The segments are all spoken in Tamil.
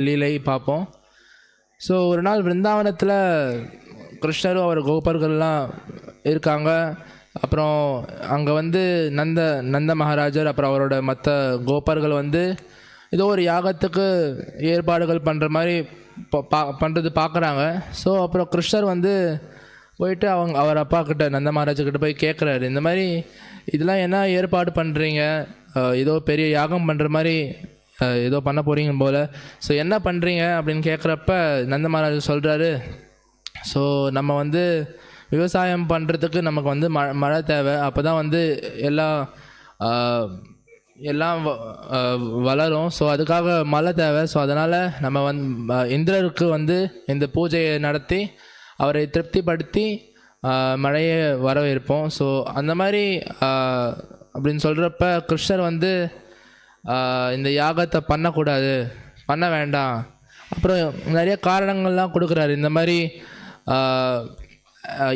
லீலை பார்ப்போம். ஸோ ஒரு நாள் பிருந்தாவனத்தில் கிருஷ்ணரும் அவர் கோபர்கள்லாம் இருக்காங்க. அப்புறம் அங்கே வந்து நந்த நந்த மகாராஜர் அப்புறம் அவரோட மற்ற கோபர்கள் வந்து ஏதோ ஒரு யாகத்துக்கு ஏற்பாடுகள் பண்ணுற மாதிரி ப- பா பண்ணுறது பார்க்குறாங்க ஸோ அப்புறம் கிருஷ்ணர் வந்து போயிட்டு அவங்க அவர் அப்பா கிட்ட நந்த மகாராஜா கிட்ட போய் கேட்குறாரு இந்த மாதிரி இதெல்லாம் என்ன ஏற்பாடு பண்ணுறீங்க ஏதோ பெரிய யாகம் பண்ணுற மாதிரி ஏதோ பண்ண போகிறீங்க போல். ஸோ என்ன பண்ணுறீங்க அப்படின்னு கேட்குறப்ப நந்தமகாராஜ் சொல்கிறாரு ஸோ நம்ம வந்து விவசாயம் பண்ணுறதுக்கு நமக்கு வந்து ம மழை தேவை. அப்போ தான் வந்து எல்லா எல்லாம் வ- வளரும். ஸோ அதுக்காக மழை தேவை. ஸோ அதனால் நம்ம வந் இந்திரருக்கு வந்து இந்த பூஜையை நடத்தி அவரை திருப்திப்படுத்தி மழையை வரவேற்போம். ஸோ அந்த மாதிரி அப்படின்னு சொல்கிறப்ப கிருஷ்ணர் வந்து இந்த யாகத்தை பண்ணக்கூடாது. பண்ண வேண்டாம். அப்புறம் நிறைய காரணங்கள்லாம் கொடுக்குறாரு. இந்த மாதிரி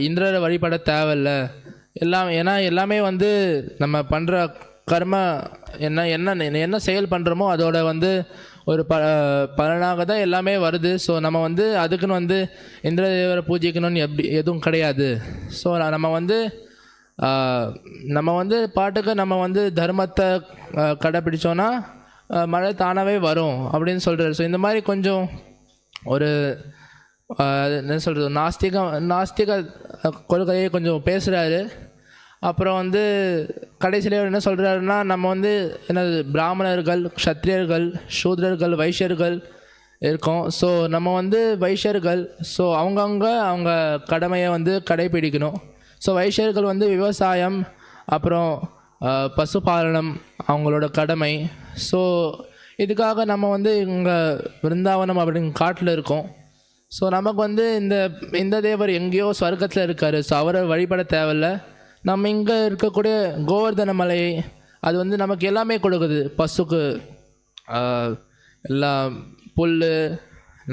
இந்திரரை வழிபட தேவையில்ல. எல்லாம் ஏன்னா எல்லாமே வந்து நம்ம பண்ணுற கர்ம என்ன என்ன என்ன செயல் பண்ணுறோமோ அதோட வந்து ஒரு ப பலனாக தான் எல்லாமே வருது. ஸோ நம்ம வந்து அதுக்குன்னு வந்து இந்திர தேவரை பூஜிக்கணும்னு எப்படி எதுவும் கிடையாது. ஸோ நம்ம வந்து நம்ம வந்து பாட்டுக்கு நம்ம வந்து தர்மத்தை கடைப்பிடிச்சோன்னா மழை தானாகவே வரும் அப்படின்னு சொல்கிறாரு ஸோ இந்த மாதிரி கொஞ்சம் ஒரு என்ன சொல்கிறது நாஸ்திகம் நாஸ்திக கொள்கையை கொஞ்சம் பேசுகிறாரு அப்புறம் வந்து கடைசியில் என்ன சொல்கிறாருன்னா நம்ம வந்து என்னது பிராமணர்கள் க்ஷத்ரியர்கள் சூத்ரர்கள் வைஷ்யர்கள் இருக்கோம். ஸோ நம்ம வந்து வைஷ்யர்கள் ஸோ அவங்கவுங்க அவங்க கடமையை வந்து கடைபிடிக்கணும். ஸோ வைஷ்யர்கள் வந்து விவசாயம் அப்புறம் பசுபாலனம் அவங்களோட கடமை. ஸோ இதுக்காக நம்ம வந்து இங்கே விருந்தாவனம் அப்படிங்கிற காட்டில் இருக்கோம். ஸோ நமக்கு வந்து இந்த இந்த தேவர் எங்கேயோ ஸ்வர்க்கத்தில் இருக்கார். ஸோ அவரை வழிபட தேவையில்ல. நம்ம இங்கே இருக்கக்கூடிய கோவர்தன மலை அது வந்து நமக்கு எல்லாமே கொடுக்குது. பசுக்கு எல்லாம் எல்லா புல்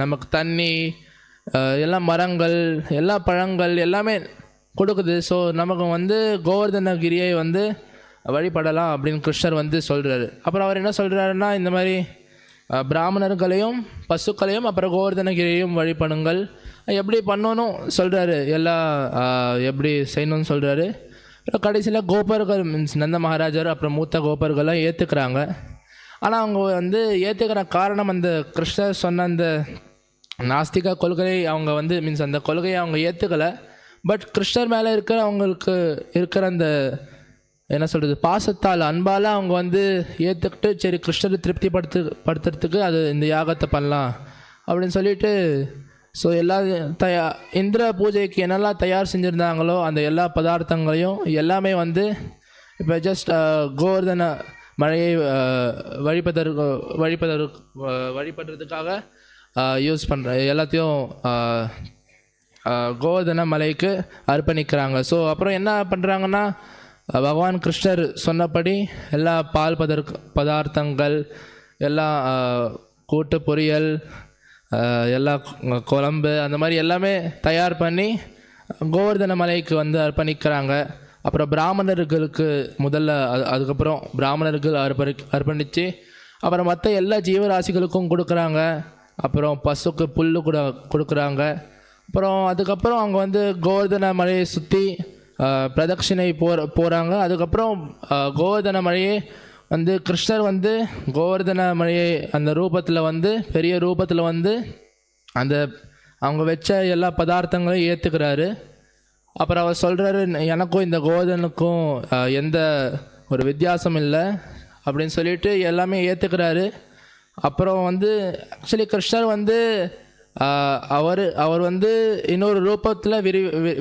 நமக்கு தண்ணி எல்லா மரங்கள் எல்லா பழங்கள் எல்லாமே கொடுக்குது. ஸோ நமக்கு வந்து கோவர்தனகிரியை வந்து வழிபடலாம் அப்படின்னு கிருஷ்ணர் வந்து சொல்கிறாரு அப்புறம் அவர் என்ன சொல்கிறாருன்னா இந்த மாதிரி பிராமணர்களையும் பசுக்களையும் அப்புறம் கோவர்தனகிரியையும் வழிபடுங்கள். எப்படி பண்ணணும் சொல்கிறாரு எல்லாம் எப்படி செய்யணும்னு சொல்கிறாரு அப்புறம் கடைசியில் கோபர்கள் மீன்ஸ் நந்த மகாராஜர் அப்புறம் மூத்த கோபர்கள்லாம் ஏற்றுக்கிறாங்க ஆனால் அவங்க வந்து ஏற்றுக்கிற காரணம் அந்த கிருஷ்ணர் சொன்ன அந்த நாஸ்திக கொள்கை அவங்க வந்து மீன்ஸ் அந்த கொள்கையை அவங்க ஏற்றுக்கலை பட் கிருஷ்ணர் மேலே இருக்கிற அவங்களுக்கு இருக்கிற அந்த என்ன சொல்கிறது பாசத்தால் அன்பால் அவங்க வந்து ஏற்றுக்கிட்டு சரி கிருஷ்ணரை திருப்திப்படுத்து படுத்துறதுக்கு அது இந்த யாகத்தை பண்ணலாம் அப்படின்னு சொல்லிட்டு ஸோ எல்லா தயா இந்திர பூஜைக்கு என்னெல்லாம் தயார் செஞ்சுருந்தாங்களோ அந்த எல்லா பதார்த்தங்களையும் எல்லாமே வந்து இப்போ ஜஸ்ட் uh, கோவர்தன மழையை uh, வழிபதற்கு வழிபதற்கு வழிபடுறதுக்காக uh, யூஸ் பண்ணுற எல்லாத்தையும் கோவர்தன மலைக்கு அர்ப்பணிக்கிறாங்க. ஸோ அப்புறம் என்ன பண்ணுறாங்கன்னா பகவான் கிருஷ்ணர் சொன்னபடி எல்லா பால் பதர் பதார்த்தங்கள் எல்லா கூட்டு பொரியல் எல்லா குழம்பு அந்த மாதிரி எல்லாமே தயார் பண்ணி கோவர்தன மலைக்கு வந்து அர்ப்பணிக்கிறாங்க. அப்புறம் பிராமணர்களுக்கு முதல்ல அது அதுக்கப்புறம் பிராமணர்கள் அர்ப்பணி அர்ப்பணித்து அப்புறம் மற்ற எல்லா ஜீவராசிகளுக்கும் கொடுக்குறாங்க. அப்புறம் பசுக்கு புல் கூட கொடுக்குறாங்க. அப்புறம் அதுக்கப்புறம் அவங்க வந்து கோவர்தன மலையை சுற்றி பிரதட்சிணை போற போகிறாங்க அதுக்கப்புறம் கோவர்தன மலையை வந்து கிருஷ்ணர் வந்து கோவர்தன மலையை அந்த ரூபத்தில் வந்து பெரிய ரூபத்தில் வந்து அந்த அவங்க வச்ச எல்லா பதார்த்தங்களையும் ஏற்றுக்கிறாரு அப்புறம் அவர் சொல்கிறாரு எனக்கும் இந்த கோவர்தனுக்கும் எந்த ஒரு வித்தியாசம் இல்லை. அப்படின்னு சொல்லிட்டு எல்லாமே ஏற்றுக்கிறாரு அப்புறம் வந்து ஆக்சுவலி கிருஷ்ணர் வந்து அவர் அவர் வந்து இன்னொரு ரூபத்தில் விரி வி-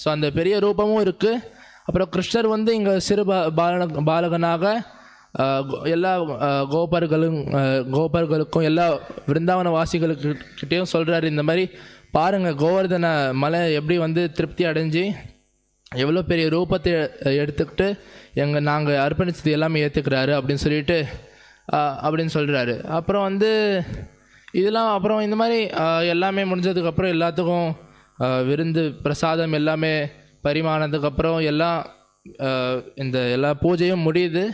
ஸோ அந்த பெரிய ரூபமும் இருக்குது அப்புறம் கிருஷ்ணர் வந்து இங்கே சிறு பாலன பாலகனாக எல்லா கோபர்களும் கோபர்களுக்கும் எல்லா விருந்தாவன வாசிகளுக்கு கிட்டேயும் சொல்கிறாரு இந்த மாதிரி பாருங்கள் கோவர்தன மலை எப்படி வந்து திருப்தி அடைஞ்சு எவ்வளோ பெரிய ரூபத்தை எடுத்துக்கிட்டு எங்கள் நாங்கள் அர்ப்பணிச்சது எல்லாமே ஏற்றுக்கிறாரு அப்படின்னு சொல்லிட்டு அப்படின்னு சொல்கிறாரு அப்புறம் வந்து இதெல்லாம் அப்புறம் இந்த மாதிரி எல்லாமே முடிஞ்சதுக்கப்புறம் எல்லாத்துக்கும் விருந்து பிரசாதம் எல்லாமே பரிமாறினதுக்கப்புறம் எல்லாம் இந்த எல்லா பூஜையும் முடியுது.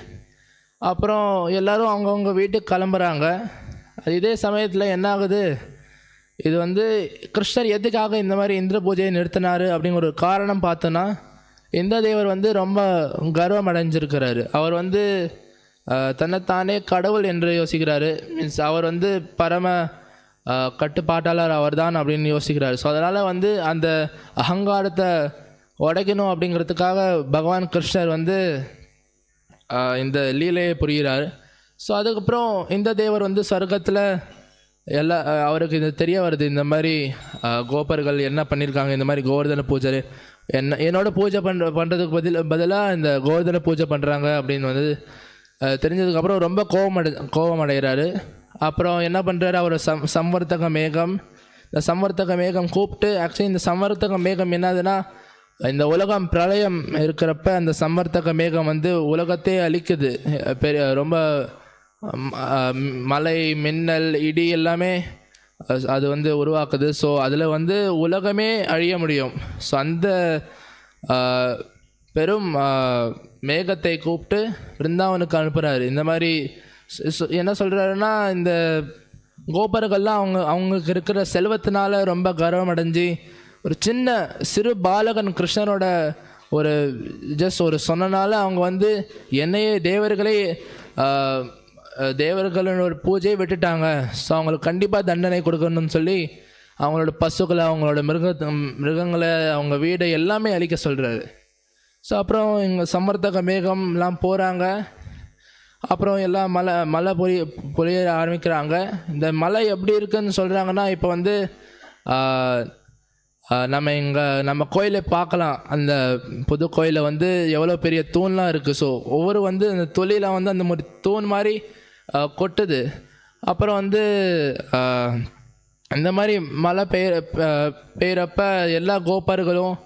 அப்புறம் எல்லாரும் அவங்கவுங்க வீட்டுக்கு கிளம்புறாங்க. அது இதே சமயத்தில் என்ன ஆகுது இது வந்து கிருஷ்ணர் எதுக்காக இந்த மாதிரி இந்திர பூஜையை நிறுத்தினாரு அப்படிங்கிற ஒரு காரணம் பார்த்தோன்னா இந்த தேவர் வந்து ரொம்ப கர்வம் அடைஞ்சிருக்கிறாரு. அவர் வந்து தன்னைத்தானே கடவுள் என்று யோசிக்கிறாரு. மீன்ஸ் அவர் வந்து பரம கட்டுப்பாட்டாளர் அவர் தான் அப்படின்னு யோசிக்கிறார். ஸோ அதனால் வந்து அந்த அகங்காரத்தை உடைக்கணும் அப்படிங்கிறதுக்காக பகவான் கிருஷ்ணர் வந்து இந்த லீலையை புரிகிறார். ஸோ அதுக்கப்புறம் இந்த தேவர் வந்து சொர்க்கத்தில் எல்லா அவருக்கு இது தெரிய வருது. இந்த மாதிரி கோபர்கள் என்ன பண்ணியிருக்காங்க இந்த மாதிரி கோவர்தன பூஜை என்ன என்னோட பூஜை பண்ணுற பண்ணுறதுக்கு பதில் பதிலாக இந்த கோவர்தன பூஜை பண்ணுறாங்க அப்படின்னு வந்து தெரிஞ்சதுக்கப்புறம் ரொம்ப கோபம் அடை கோபம் அடைகிறாரு அப்புறம் என்ன பண்ணுறாரு அவர் சம் சம்வர்த்தக மேகம். இந்த சம்வர்த்தக மேகம் கூப்பிட்டு ஆக்சுவலி இந்த சம்வர்த்தக மேகம் என்னதுன்னா இந்த உலகம் பிரளயம் இருக்கிறப்ப அந்த சம்வர்த்தக மேகம் வந்து உலகத்தையே அழிக்குது. பெரிய ரொம்ப மலை மின்னல் இடி எல்லாமே அது வந்து உருவாக்குது. ஸோ அதில் வந்து உலகமே அழிய முடியும். ஸோ அந்த பெரும் மேகத்தை கூப்பிட்டு பிருந்தாவனுக்கு அனுப்புகிறாரு இந்த மாதிரி என்ன சொல்கிறாருன்னா இந்த கோபர்கள்லாம் அவங்க அவங்களுக்கு இருக்கிற செல்வத்தினால ரொம்ப கர்வம் அடைஞ்சு ஒரு சின்ன சிறு பாலகன் கிருஷ்ணனோட ஒரு ஜஸ்ட் ஒரு சொன்னனால அவங்க வந்து என்னையே தேவர்களே தேவர்களோட தேவர்களின் ஒரு பூஜையை விட்டுட்டாங்க. ஸோ அவங்களுக்கு கண்டிப்பாக தண்டனை கொடுக்கணும்னு சொல்லி அவங்களோட பசுக்களை அவங்களோட மிருக மிருகங்களை அவங்க வீடை எல்லாமே அழிக்க சொல்கிறாரு ஸோ அப்புறம் இங்கே சம்மர்த்தக மேகம்லாம் போகிறாங்க அப்புறம் எல்லாம் மலை மலை பொழி பொழிய ஆரம்பிக்கிறாங்க. இந்த மலை எப்படி இருக்குன்னு சொல்கிறாங்கன்னா இப்போ வந்து நம்ம இங்கே நம்ம கோயிலை பார்க்கலாம். அந்த புது கோயிலில் வந்து எவ்வளோ பெரிய தூண்லாம் இருக்குது ஸோ ஒவ்வொரு வந்து அந்த தொழிலாம் வந்து அந்த மாதிரி தூண் மாதிரி கொட்டுது. அப்புறம் வந்து இந்த மாதிரி மழை பெய்ய பெய்கிறப்ப எல்லா கோபர்களும்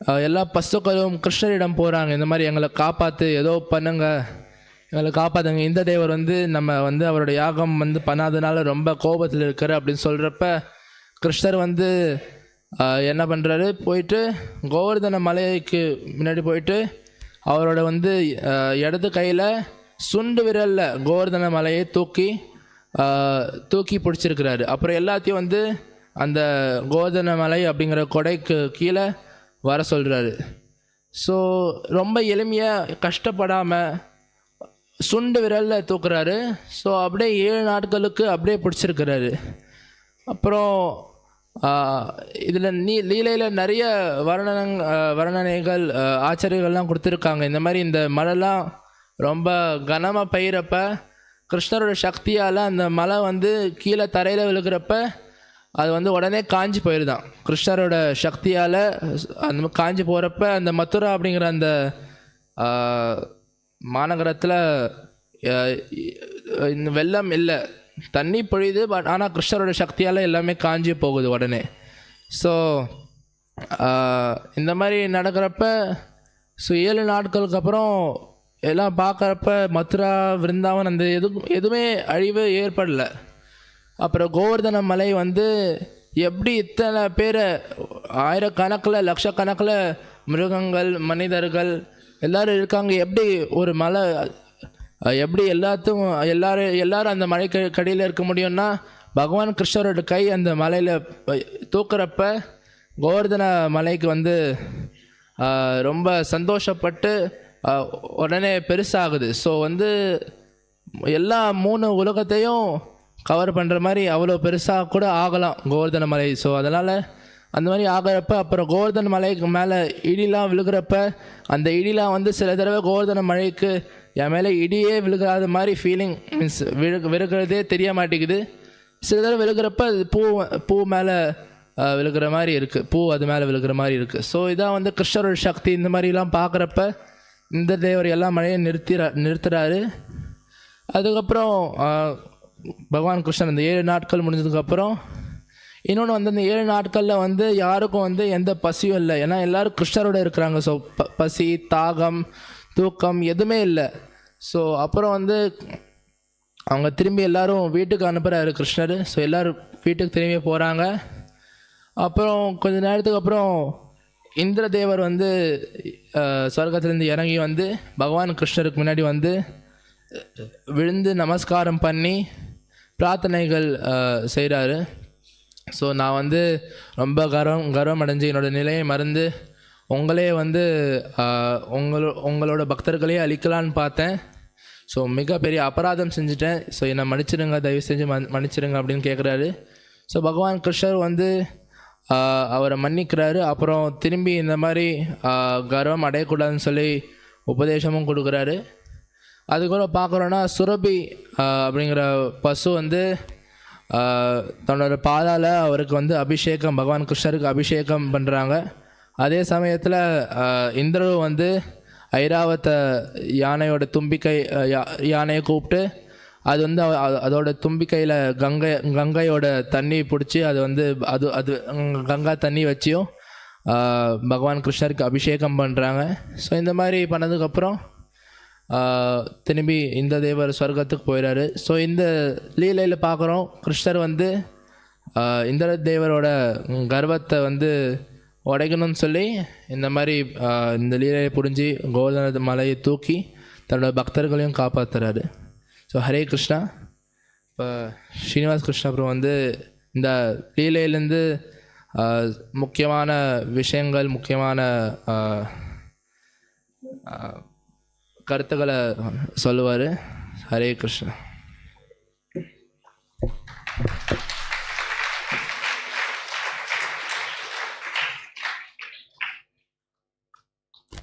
எல்லா பசுக்களும் கிருஷ்ணரிடம் போகிறாங்க இந்த மாதிரி எங்களை காப்பாற்று ஏதோ பண்ணுங்க. எங்களை காப்பாற்றுங்க இந்த தேவர் வந்து நம்ம வந்து அவரோட யாகம் வந்து பண்ணாதனால ரொம்ப கோபத்தில் இருக்கிற அப்படின்னு சொல்கிறப்ப கிருஷ்ணர் வந்து என்ன பண்ணுறாரு போயிட்டு கோவர்தன மலைக்கு முன்னாடி போயிட்டு அவரோட வந்து இடது கையில் சுண்டு விரலில் கோவர்தன மலையை தூக்கி தூக்கி பிடிச்சிருக்கிறாரு. அப்புறம் எல்லாத்தையும் வந்து அந்த கோவர்தன மலை அப்படிங்கிற கொடைக்கு கீழே வர சொல்கிறாரு ஸோ ரொம்ப எளிமையாக கஷ்டப்படாமல் சுண்டு விரலில் தூக்குறாரு. ஸோ அப்படியே ஏழு நாட்களுக்கு அப்படியே பிடிச்சிருக்கிறாரு. அப்புறம் இதில் நீ லீலையில் நிறைய வர்ணனங் வர்ணனைகள் ஆச்சரியங்கள்லாம் கொடுத்துருக்காங்க. இந்த மாதிரி இந்த மழைலாம் ரொம்ப கனமாக பெய்கிறப்ப கிருஷ்ணரோட சக்தியால் அந்த மலை வந்து கீழே தரையில் விழுகிறப்ப அது வந்து உடனே காஞ்சி போயிருதான். கிருஷ்ணரோட சக்தியால் அந்த காஞ்சி போகிறப்ப அந்த மதுரா அப்படிங்கிற அந்த மாநகரத்தில் இந்த வெள்ளம் இல்லை. தண்ணி பொழியுது பட் ஆனால் கிருஷ்ணரோட சக்தியால் எல்லாமே காஞ்சி போகுது உடனே. ஸோ இந்த மாதிரி நடக்கிறப்ப ஸோ ஏழு நாட்களுக்கு அப்புறம் எல்லாம் பார்க்குறப்ப மதுரா விருந்தாவன் அந்த எதுவும் எதுவுமே அழிவு ஏற்படலை. அப்புறம் கோவர்தன மலை வந்து எப்படி இத்தனை பேரை ஆயிரக்கணக்கில் லட்சக்கணக்கில் மிருகங்கள் மனிதர்கள் எல்லாரும் இருக்காங்க. எப்படி ஒரு மலை எப்படி எல்லாத்தையும் எல்லாரும் எல்லாரும் அந்த மலை கடியில் இருக்க முடியும்னா பகவான் கிருஷ்ணரோட கை அந்த மலையில் தூக்குறப்ப கோவர்தன மலைக்கு வந்து ரொம்ப சந்தோஷப்பட்டு உடனே பெருசாகுது. ஸோ வந்து எல்லா மூணு உலகத்தையும் கவர் பண்ணுற மாதிரி அவ்வளோ பெருசாக கூட ஆகலாம் கோவர்தன மலை. ஸோ அதனால் அந்த மாதிரி ஆகிறப்ப அப்புறம் கோவர்தன மலைக்கு மேலே இடிலாம் விழுகிறப்ப அந்த இடிலாம் வந்து சில தடவை கோவர்தன மலைக்கு என் மேலே இடியே விழுகாத மாதிரி ஃபீலிங் மீன்ஸ் விழு விழுகிறதே தெரிய மாட்டேங்குது. சில தடவை விழுகிறப்ப அது பூ பூ மேலே விழுகிற மாதிரி இருக்குது பூ அது மேலே விழுகிற மாதிரி இருக்குது ஸோ இதான் வந்து கிருஷ்ணரோட சக்தி. இந்த மாதிரிலாம் பார்க்குறப்ப இந்த தேவர் எல்லா மழையும் நிறுத்திற நிறுத்துறாரு. அதுக்கப்புறம் பகவான் கிருஷ்ணன் இந்த ஏழு நாட்கள் முடிஞ்சதுக்கப்புறம் இன்னொன்று வந்து இந்த ஏழு நாட்களில் வந்து யாருக்கும் வந்து எந்த பசியும் இல்லை. ஏன்னா எல்லோரும் கிருஷ்ணரோட இருக்கிறாங்க. ஸோ ப பசி தாகம் தூக்கம் எதுவுமே இல்லை. ஸோ அப்புறம் வந்து அவங்க திரும்பி எல்லோரும் வீட்டுக்கு அனுப்புகிறாரு கிருஷ்ணர். ஸோ எல்லோரும் வீட்டுக்கு திரும்பி போகிறாங்க அப்புறம் கொஞ்ச நேரத்துக்கு அப்புறம் இந்திரதேவர் வந்து சொர்க்கத்துலேருந்து இறங்கி வந்து பகவான் கிருஷ்ணருக்கு முன்னாடி வந்து விழுந்து நமஸ்காரம் பண்ணி பிரார்த்தனைகள் செய்கிறாரு ஸோ நான் வந்து ரொம்ப கர்வம் கர்வம் அடைஞ்சு என்னோட நிலையை மறந்து உங்களே வந்து உங்களோ உங்களோட பக்தர்களே அழிக்கலான்னு பார்த்தேன். ஸோ மிகப்பெரிய அபராதம் செஞ்சுட்டேன். ஸோ என்னை மன்னிச்சிடுங்க தயவு செஞ்சு மன் மன்னிச்சிடுங்க அப்படின்னு கேட்குறாரு ஸோ பகவான் கிருஷ்ணர் வந்து அவரை மன்னிக்கிறாரு. அப்புறம் திரும்பி இந்த மாதிரி கர்வம் அடையக்கூடாதுன்னு சொல்லி உபதேசமும் கொடுக்குறாரு. அதுக்கப்புறம் பார்க்குறோன்னா சுரபி அப்படிங்கிற பசு வந்து தன்னோட பாதால் அவருக்கு வந்து அபிஷேகம் பகவான் கிருஷ்ணருக்கு அபிஷேகம் பண்ணுறாங்க அதே சமயத்தில் இந்திரவு வந்து ஐராவத்த யானையோட தும்பிக்கை யா யானையை கூப்பிட்டு அது வந்து அதோட தும்பிக்கையில் கங்கை கங்கையோட தண்ணி பிடிச்சி அது வந்து அது அது கங்கா தண்ணி வச்சியும் பகவான் கிருஷ்ணருக்கு அபிஷேகம் பண்ணுறாங்க ஸோ இந்த மாதிரி பண்ணதுக்கப்புறம் திரும்பி இந்த தேவர் சொர்க்கத்துக்கு போயிடாரு ஸோ இந்த லீலையில் பார்க்குறோம் கிருஷ்ணர் வந்து இந்த இந்திர தேவரோட கர்வத்தை வந்து உடைக்கணும்னு சொல்லி இந்த மாதிரி இந்த லீலையை புரிஞ்சு கோவர்தன மலையை தூக்கி தன்னோட பக்தர்களையும் காப்பாற்றுறாரு ஸோ ஹரே கிருஷ்ணா. இப்போ ஸ்ரீனிவாஸ் கிருஷ்ணா அப்புறம் வந்து இந்த லீலையிலேருந்து முக்கியமான விஷயங்கள் முக்கியமான கருத்துக்களை சொல்லுவார். ஹரே கிருஷ்ணன்